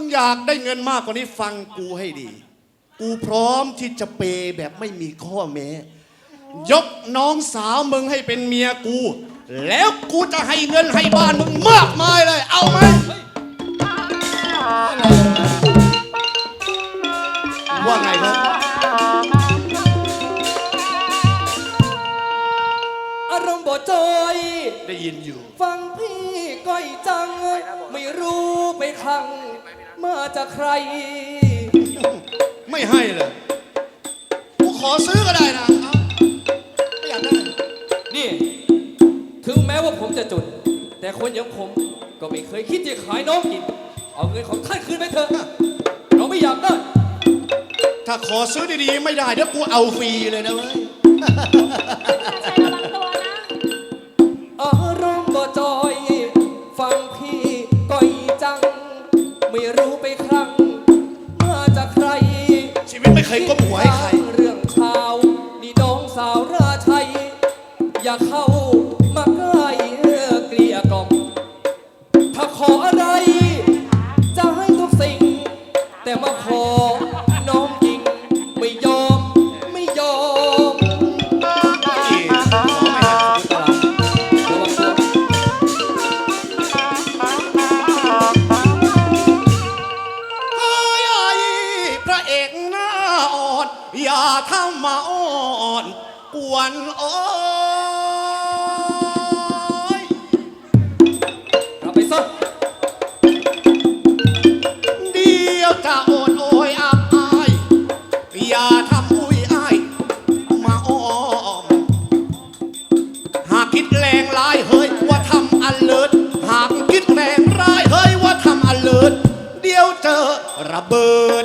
มึงอยากได้เงินมากกว่านี้ฟังกูให้ดี กูพร้อมที่จะเปย์แบบไม่มีข้อแม้ ยกน้องสาวมึงให้เป็นเมียกู แล้วกูจะให้เงินให้บ้านมึงมากมายเลย เอาไหมว่าไงครับอารมณ์บ่จอยได้ยินอยู่ ฟังพี่ก้อยจัง ไม่รู้ไปครั้ง มาจากใคร ไม่ให้เลยกูขอซื้อก็ได้นะเอาไม่อยากได้นี่ ถึงแม้ว่าผมจะจนแต่คนอย่างผมก็ไม่เคยคิดจะขายน้องกิน เอาเงินของท่านคืนไปเถอะเราไม่อยากได้ ถ้าขอซื้อดีๆ ไม่ได้เดี๋ยวกูเอาฟรีเลยนะเว้ย ไม่รู้ไปครั้งมาจากใครชีวิตไม่เคยก้มหัวให้ใคร เรื่องข่าวนี่น้องสาวราชัย อย่าเข้ามาใกล้เกลียกล่อมถ้าขออะไร จะให้ทุกสิ่ง แต่มาขอ อย่าทำมาอ่อนกวนโอ้ยกลับไปซะเดียวจะโอดโอยอับอายอย่าทำอุ้ยอายมาอ้อมหากคิดแรงร้ายเฮ้ยว่าทำอันเลิศหากคิดแรงร้ายเฮ้ยว่าทำอันเลิศเดี๋ยวเจอระเบิด